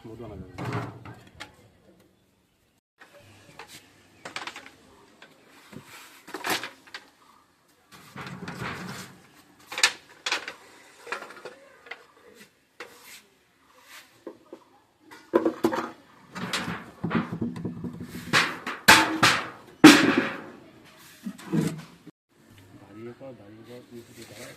মধু আনা যাবে দাঁড়িয়ে কর দাঁড়িয়ে কর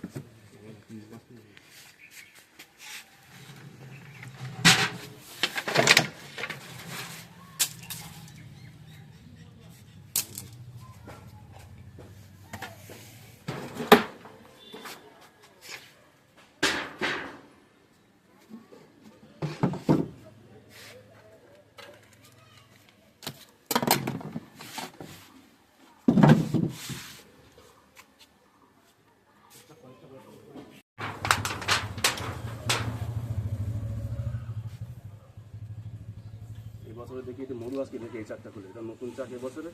এবছরে দেখি এটা মধু আজকে দেখি এই চারটা খুলে, এটা নতুন চাক এবছরে।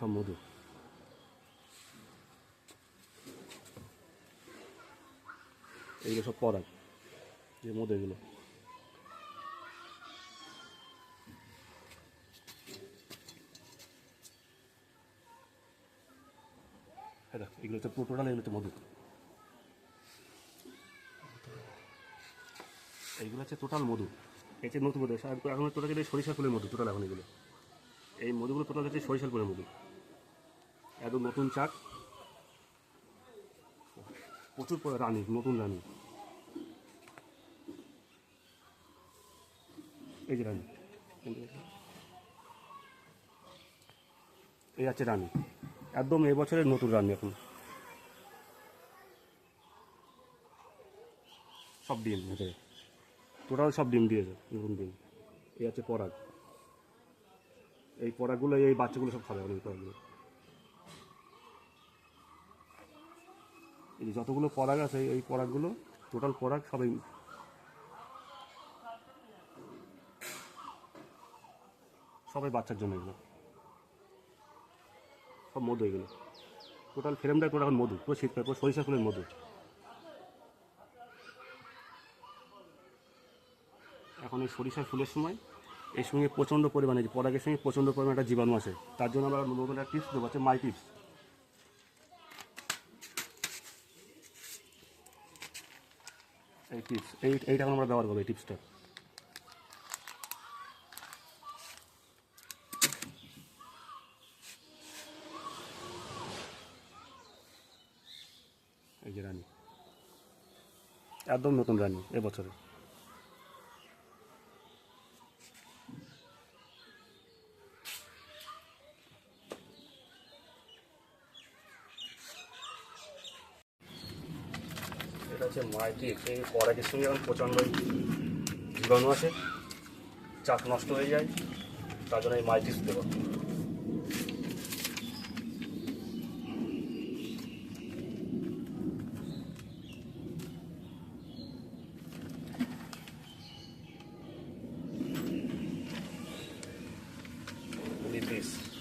সব মধু। এইগুলো সব পরাগ। যে এগুলো। হ্যাঁ এগুলো হচ্ছে পুরো টোটাল এগুলো হচ্ছে মধু। এইগুলো হচ্ছে টোটাল মধু। এই যে নতুন মধু এখন টোটাল এই সরিষা ফুলের মধু, টোটাল এখন এগুলো। এই মধুগুলো টোটাল হচ্ছে সরিষা ফুলের মধু। একদম নতুন চাক। প্রচুর পরে রানী, নতুন রানী। এই যে রানী। এই আছে রানী। একদম এবছরের নতুন রানী এখন। সব ডিম টোটাল সব ডিম দিয়েছে, নতুন ডিম। এই আছে পরাগ। এই পরাগগুলো, এই বাচ্চাগুলো সব খাবে এই পরাগগুলো এই যতগুলো পরাগ আছে, এই- এই পরাগগুলো টোটাল পরাগ সবাই সবাই বাচ্চার জন্য এগুলো। সব মধু এগুলো। টোটাল ফ্রেমটা টোটাল এখন মধু, পুরো শীতকাল, পুরো সরিষা ফুলের মধু। এখন এই সরিষা ফুলের সময়, এর সঙ্গে প্রচণ্ড পরিমাণে পরাগের সঙ্গে প্রচণ্ড পরিমাণে একটা জীবাণু আছে তার জন্য আমরা নতুন একটা টিপস দেবো, হচ্ছে মাই টিপস এই টিপস, এই, এইটা আমরা ব্যবহার করব, এই টিপসটা এই যে রানী একদম নতুন রানী এবছরে। এটা হচ্ছে মাইটি এই কড়াইয়ের সঙ্গে এখন প্রচণ্ড জীবাণু আছে, চাক নষ্ট হয়ে যায়, তার জন্য এই মাইটিস দেবো please.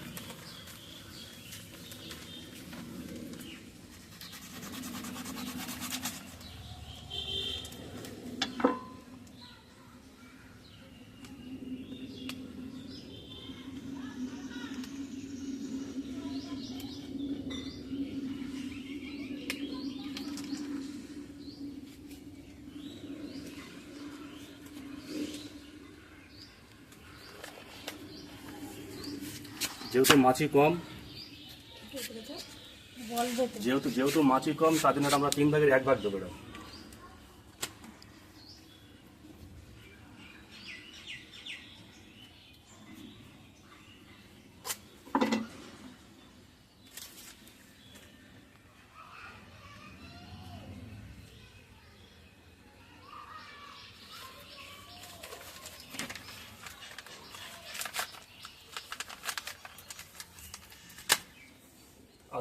যেহেতু মাছি কম যেহেতু যেহেতু মাছি কম তার জন্য আমরা তিন ভাগের এক ভাগ দেবো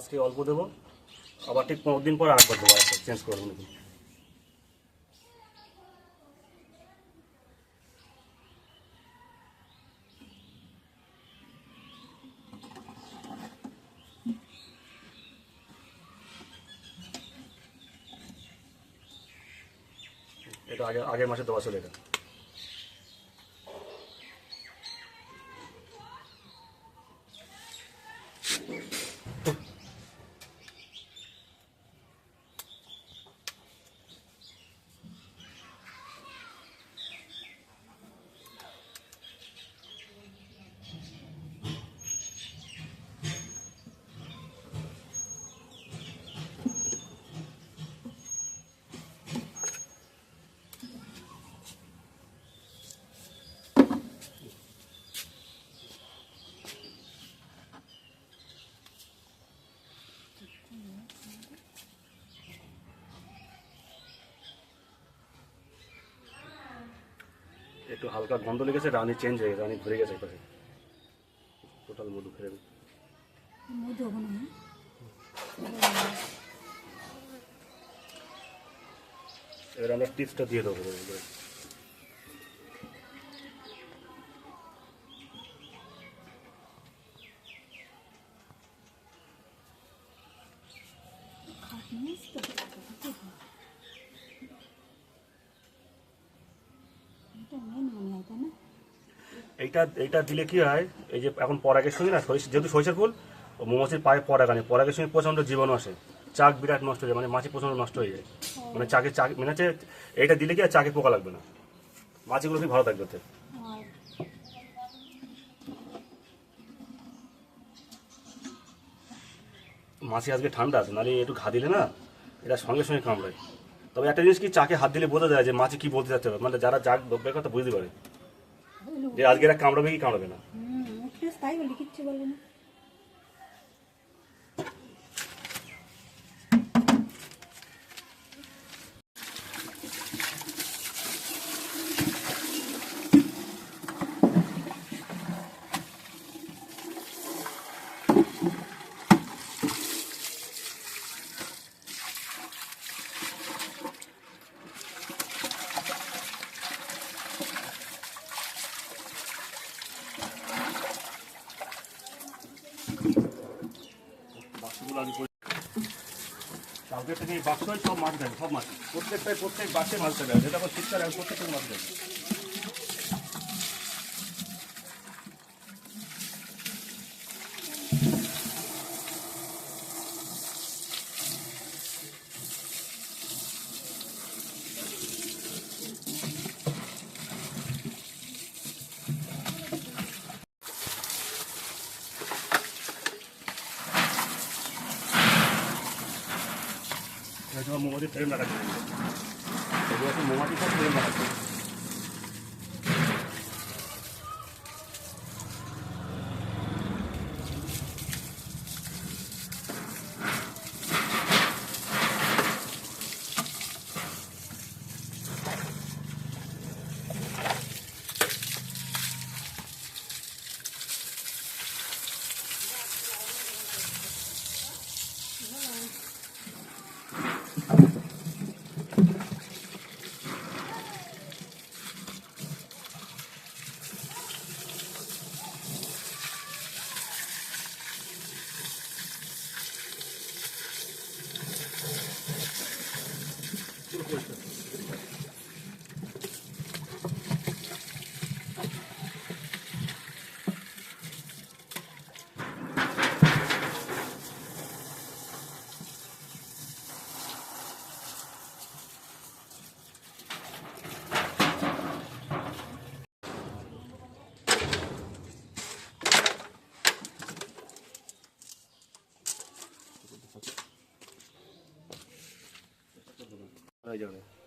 আজকে অল্প দেবো, আবার ঠিক পনেরো দিন পর আরেকবার দেবো আরেকবার চেঞ্জ করে দেবো নতুন। এটা আগে আগের মাসে দেওয়া ছিল এটা একটু হালকা গন্ধ লেগেছে রানী চেঞ্জ হয়ে গেছে রানী ঘুরে গেছে পাশে টোটাল মধু দিই। মধু এবার আমরা টিপসটা দিয়ে দেবো এবারে। খাটনিস তো এটা মেন মনে হয় তাই না এইটা এইটা দিলে কি হয়? এই যে এখন পরাগের সঙ্গে না, সরিষা, যেহেতু সরিষা ফুল মৌমাছির পায়ে পরাগ আনে পরাগের সঙ্গে প্রচণ্ড জীবাণু আসে। চাক বিরাট নষ্ট হয়ে যায় মানে মাছি প্রচণ্ড নষ্ট হয়ে যায়। মানে চাকে চাক মানে হচ্ছে এইটা দিলে কি আর চাকে পোকা লাগবে না। মাছিগুলো কি ভালো থাকবে মাছি আজকে ঠান্ডা আছে, নাহলে একটু ঘা দিলে না এটা সঙ্গে সঙ্গে কামড়ায়। তবে একটা জিনিস কি, চাকে হাত দিলে বোঝা যায় যে মাছি কি বলতে যাচ্ছে মানে যারা চাক বের কথা বুঝতে পারে। যে আজকে কামড়াবে কি কামড়াবে না? তাই বলি কিচ্ছু বলবে না। কালকে থেকে এই সব মাছ থাকে সব মাছ। প্রত্যেকটাই, প্রত্যেক বাক্সে মাছ থাকে যেটা শীতকালে প্রত্যেকটা মাছ থাকে এটা তোমার মোমবাতি ফ্রেম লাগাচ্ছে এগুলো আছে মোমবাতি সব ফ্রেম লাগাচ্ছে পুরো এই যাবে